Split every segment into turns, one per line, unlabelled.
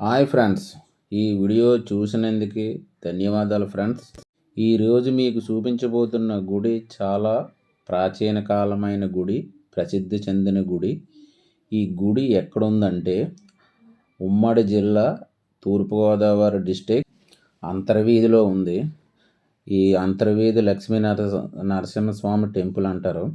Hi friends ఈ video చూసినందుకు ధన్యవాదాలు ఫ్రెండ్స్. ఈరోజు మీకు చూపించబోతున్న గుడి చాలా ప్రాచీన కాలమైన గుడి ప్రసిద్ధి చెందిన గుడి. ఈ గుడి ఎక్కడుందంటే ఉమ్మడి జిల్లా తూర్పుగోదావరి డిస్టిక్ అంతర్వీధిలో ఉంది. ఈ అంతర్వీధి లక్ష్మీనరస నరసింహస్వామి టెంపుల్ అంటారు.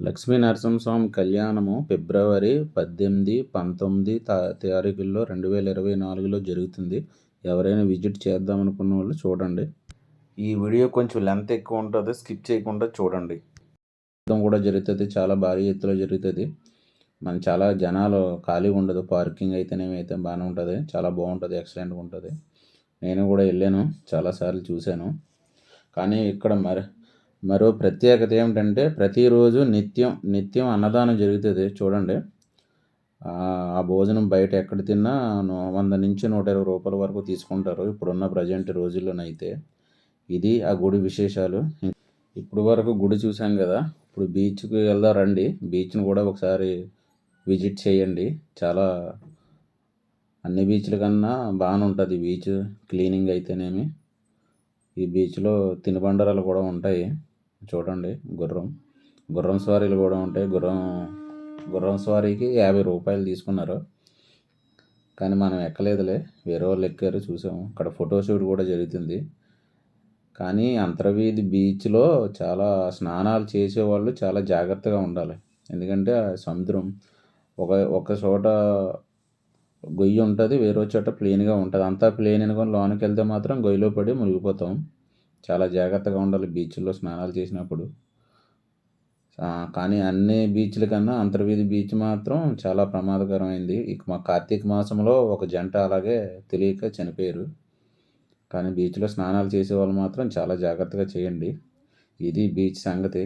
లక్ష్మీ నరసింహస్వామి కళ్యాణము ఫిబ్రవరి పద్దెనిమిది పంతొమ్మిది తారీఖుల్లో రెండు వేల ఇరవై నాలుగులో జరుగుతుంది. ఎవరైనా విజిట్ చేద్దాం అనుకున్న వాళ్ళు చూడండి. ఈ వీడియో కొంచెం లెంత్ ఎక్కువ ఉంటుంది స్కిప్ చేయకుండా చూడండి. కూడా జరుగుతుంది చాలా భారీ ఎత్తులో జరుగుతుంది. మన చాలా జనాలు ఖాళీగా ఉండదు పార్కింగ్ అయితేనేమి అయితే బాగానే ఉంటుంది. చాలా బాగుంటుంది ఎక్సలెంట్గా ఉంటుంది. నేను కూడా వెళ్ళాను చాలాసార్లు చూశాను. కానీ ఇక్కడ మరి మరో ప్రత్యేకత ఏమిటంటే ప్రతిరోజు నిత్యం నిత్యం అన్నదానం జరుగుతుంది. చూడండి. ఆ భోజనం బయట ఎక్కడ తిన్నా వంద నుంచి నూట ఇరవై రూపాయల వరకు తీసుకుంటారు. ఇప్పుడున్న ప్రజెంట్ రోజుల్లోనైతే. ఇది ఆ గుడి విశేషాలు. ఇప్పుడు వరకు గుడి చూసాం కదా. ఇప్పుడు బీచ్కి వెళ్దాం రండి. బీచ్ని కూడా ఒకసారి విజిట్ చేయండి. చాలా అన్ని బీచ్ల కన్నా బాగానే ఉంటుంది బీచ్ క్లీనింగ్ అయితేనేమి. ఈ బీచ్లో తినుబండరాలు కూడా ఉంటాయి. చూడండి గుర్రం. గుర్రం స్వారీలు కూడా ఉంటాయి. గుర్రం గుర్రం స్వారీకి యాభై రూపాయలు తీసుకున్నారు. కానీ మనం ఎక్కలేదులే. వేరే వాళ్ళు ఎక్కారు చూసాము. అక్కడ ఫోటోషూట్ కూడా జరుగుతుంది. కానీ అంతర్వీధి బీచ్లో చాలా స్నానాలు చేసేవాళ్ళు చాలా జాగ్రత్తగా ఉండాలి. ఎందుకంటే సముద్రం ఒక ఒక చోట గొయ్యి ఉంటుంది వేరే చోట ప్లెయిన్గా ఉంటుంది. అంతా ప్లెయిన్ అనుకొని లోనికి వెళ్తే మాత్రం గొయ్యిలో పడి మునిగిపోతాం. చాలా జాగ్రత్తగా ఉండాలి బీచ్లో స్నానాలు చేసినప్పుడు. కానీ అన్ని బీచ్ల కన్నా అంతర్వీధి బీచ్ మాత్రం చాలా ప్రమాదకరమైంది. ఇక మా కార్తీక మాసంలో ఒక జంట అలాగే తెలియక చనిపోయారు. కానీ బీచ్లో స్నానాలు చేసే వాళ్ళు మాత్రం చాలా జాగ్రత్తగా చేయండి. ఇది బీచ్ సంగతి.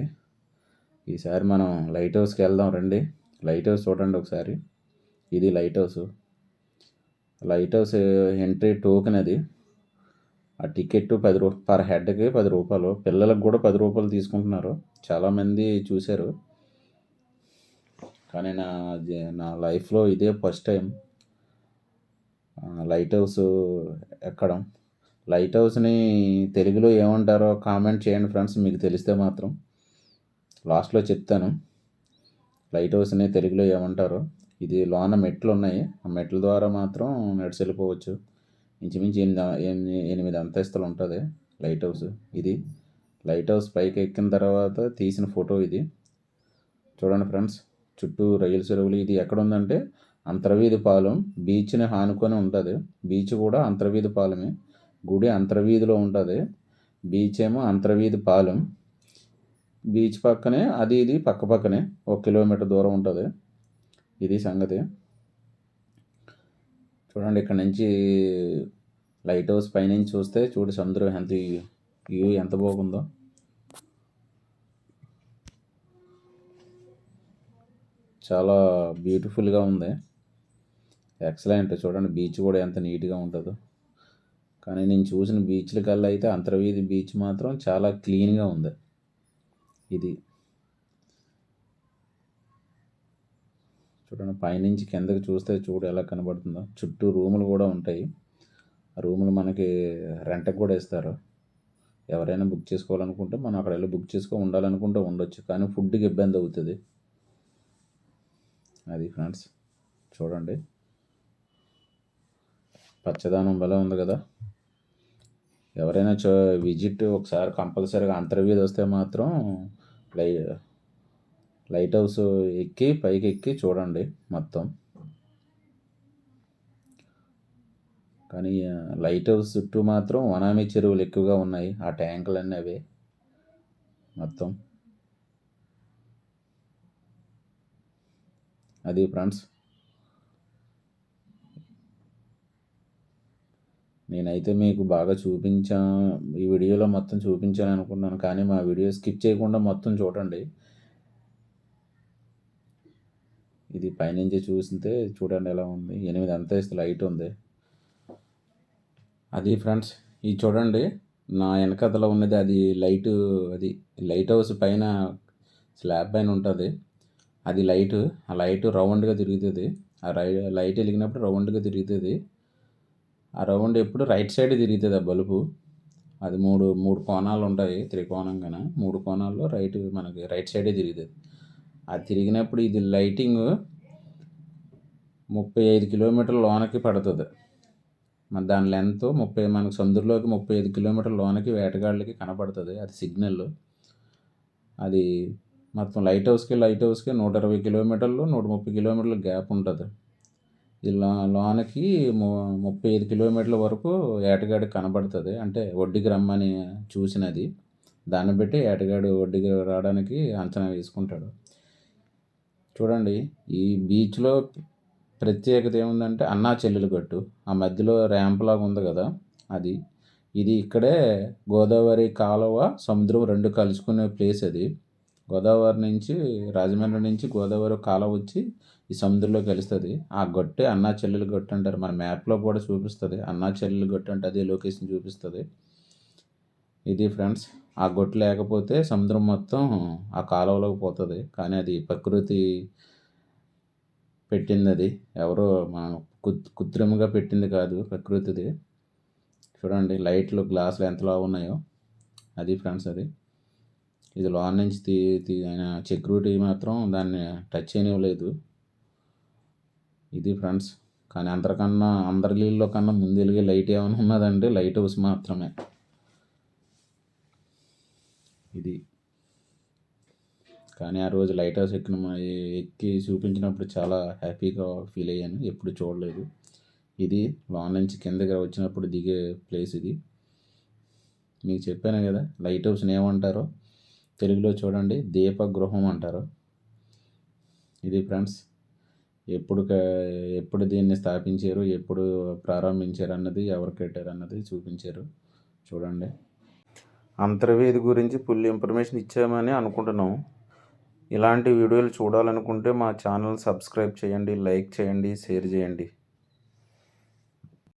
ఈసారి మనం లైట్ హౌస్కి వెళ్దాం రండి. లైట్ హౌస్ చూడండి ఒకసారి. ఇది light house. Light house entry token అది. ఆ టికెట్ పది రూ పర్ హెడ్కి పది రూపాయలు. పిల్లలకు కూడా పది రూపాయలు తీసుకుంటున్నారు. చాలామంది చూశారు. కానీ నా నా లైఫ్లో ఇదే ఫస్ట్ టైం. లైట్ హౌస్ ఎక్కడం. లైట్ హౌస్ని తెలుగులో ఏమంటారో కామెంట్ చేయండి ఫ్రెండ్స్ మీకు తెలిస్తే మాత్రం. లాస్ట్లో చెప్తాను. లైట్ హౌస్ని తెలుగులో ఏమంటారో. ఇది లోన మెట్లు ఉన్నాయి. ఆ మెట్ల ద్వారా మాత్రం నడిచి వెళ్ళిపోవచ్చు ఇంచుమించు ఎనిమిది ఎనిమిది అంతస్తులు ఉంటుంది లైట్ హౌస్. ఇది లైట్ హౌస్ పైకి ఎక్కిన తర్వాత తీసిన ఫోటో ఇది. చూడండి ఫ్రెండ్స్ చుట్టూ రైలు చెరువులు. ఇది ఎక్కడ ఉందంటే అంతర్వీధి పాలెం. బీచ్ని ఆనుకొని ఉంటుంది. బీచ్ కూడా అంతర్వీధి పాలెమే. గుడి అంతర్వీధిలో ఉంటుంది. బీచ్ ఏమో అంతర్వీధి పాలెం. బీచ్ పక్కనే అది ఇది పక్క పక్కనే ఒక కిలోమీటర్ దూరం ఉంటుంది. ఇది సంగతి. చూడండి ఇక్కడ నుంచి లైట్ హౌస్ పైనుంచి చూస్తే చూడు సముద్రం ఎంత వ్యూ ఎంత బాగుందో. చాలా బ్యూటిఫుల్గా ఉంది. ఎక్సలెంట్. చూడండి బీచ్ కూడా ఎంత నీట్గా ఉంటుందో. కానీ నేను చూసిన బీచ్ల కల్లా అయితే అంతర్వీధి బీచ్ మాత్రం చాలా క్లీన్గా ఉంది. ఇది చూడండి పైనుంచి కిందకి చూస్తే చూడు ఎలా కనబడుతుందో. చుట్టూ రూములు కూడా ఉంటాయి. ఆ రూములు మనకి రెంట్కి కూడా ఇస్తారు. ఎవరైనా బుక్ చేసుకోవాలనుకుంటే మనం అక్కడ వెళ్ళి బుక్ చేసుకో ఉండాలనుకుంటే ఉండొచ్చు. కానీ ఫుడ్కి ఇబ్బంది అవుతుంది. అది ఫ్రెండ్స్ చూడండి. పచ్చదనం భలే ఉంది కదా. ఎవరైనా చో విజిట్ ఒకసారి కంపల్సరీగా అంతర్వ్యూది వస్తే మాత్రం లై లైట్ హౌస్ ఎక్కి పైకి ఎక్కి చూడండి మొత్తం. కానీ లైట్ హౌస్ చుట్టూ మాత్రం వనామీ చెరువులు ఎక్కువగా ఉన్నాయి. ఆ ట్యాంకులు అన్నీ అవే మొత్తం. అది ఫ్రెండ్స్ నేనైతే మీకు బాగా చూపించా ఈ వీడియోలో మొత్తం చూపించాను అనుకున్నాను కానీ మా వీడియో స్కిప్ చేయకుండా మొత్తం చూడండి. ఇది పైనుంచి చూస్తే చూడండి ఎలా ఉంది. ఎనిమిది అంతస్తు లైట్ ఉంది. అది ఫ్రెండ్స్ ఇది చూడండి. నా వెనకతలో ఉన్నది అది లైట్ అది లైట్ హౌస్ పైన స్లాబ్ పైన ఉంటుంది. అది లైట్ ఆ లైట్ రౌండ్గా తిరుగుతుంది. ఆ రై లైట్ వెలిగినప్పుడు రౌండ్గా తిరుగుతుంది. ఆ రౌండ్ ఎప్పుడు రైట్ సైడ్ తిరుగుతుంది ఆ బల్బు. అది మూడు మూడు కోణాలు ఉంటాయి త్రికోణంగాన? మూడు కోణాల్లో రైట్ మనకి రైట్ సైడే తిరుగుతుంది. అది తిరిగినప్పుడు ఇది లైటింగ్ ముప్పై ఐదు కిలోమీటర్ల లోనకి పడుతుంది. మన దాని లెంత్ ముప్పై మనకు సముద్రంలోకి ముప్పై ఐదు కిలోమీటర్ల లోనకి వేటగాళ్ళకి కనపడుతుంది. అది సిగ్నల్. అది మొత్తం లైట్ హౌస్కి లైట్ హౌస్కి నూట ఇరవై కిలోమీటర్లు నూట ముప్పై కిలోమీటర్ల గ్యాప్ ఉంటుంది. ఈ లో లోనకి ము ముప్పై ఐదు కిలోమీటర్ల వరకు ఏటగాడి కనబడుతుంది. అంటే ఒడ్డుకి రమ్మని చూసినది. దాన్ని బట్టి ఏటగాడు ఒడ్డుకి రావడానికి అంచనా వేసుకుంటాడు. చూడండి ఈ బీచ్లో ప్రత్యేకత ఏముందంటే అన్నా చెల్లెలు గట్టు. ఆ మధ్యలో ర్యాంప్ లాగా ఉంది కదా అది. ఇది ఇక్కడే గోదావరి కాలువ సముద్రం రెండు కలుసుకునే ప్లేస్ అది. గోదావరి నుంచి రాజమండ్రి నుంచి గోదావరి కాలువ వచ్చి ఈ సముద్రంలో కలుస్తుంది. ఆ గట్టే అన్నా చెల్లెలు గట్టు అంటారు. మన మ్యాప్లో కూడా చూపిస్తుంది. అన్నా చెల్లెలు గట్టు అంటే అదే లొకేషన్ చూపిస్తుంది. ఇది ఫ్రెండ్స్ ఆ గొట్టు లేకపోతే సముద్రం మొత్తం ఆ కాలువలోకి పోతుంది. కానీ అది ప్రకృతి పెట్టింది అది ఎవరో మా కృత్రిమంగా పెట్టింది కాదు ప్రకృతిది. చూడండి లైట్లు గ్లాసులు ఎంతలా ఉన్నాయో. అది ఫ్రెండ్స్ అది. ఇది లోన్ నుంచి తీ తీ సెక్యూరిటీ మాత్రం దాన్ని టచ్ చేయనివ్వలేదు. ఇది ఫ్రెండ్స్. కానీ అందరికన్నా అందరి నీళ్ళలో కన్నా ముందు వెలిగే లైట్ ఏమైనా ఉన్నదంటే లైట్ హౌస్ మాత్రమే. ఇది. కానీ ఆ రోజు లైట్ హౌస్ ఎక్కిన ఎక్కి చూపించినప్పుడు చాలా హ్యాపీగా ఫీల్ అయ్యాను. ఎప్పుడు చూడలేదు. ఇది లోన్ నుంచి కిందకి వచ్చినప్పుడు దిగే ప్లేస్ ఇది. మీకు చెప్పాను కదా లైట్ హౌస్ని ఏమంటారో తెలుగులో చూడండి దీపగృహం అంటారు. ఇది ఫ్రెండ్స్ ఎప్పుడు ఎప్పుడు దీన్ని స్థాపించారు ఎప్పుడు ప్రారంభించారు అన్నది ఎవరు కట్టారు అన్నది చూపించారు. చూడండి. అంతర్వేది గురించి ఫుల్ ఇన్ఫర్మేషన్ ఇచ్చామని అనుకుంటున్నాం. ఇలాంటి వీడియోలు చూడాలనుకుంటే మా ఛానల్ సబ్స్క్రైబ్ చేయండి లైక్ చేయండి షేర్ చేయండి.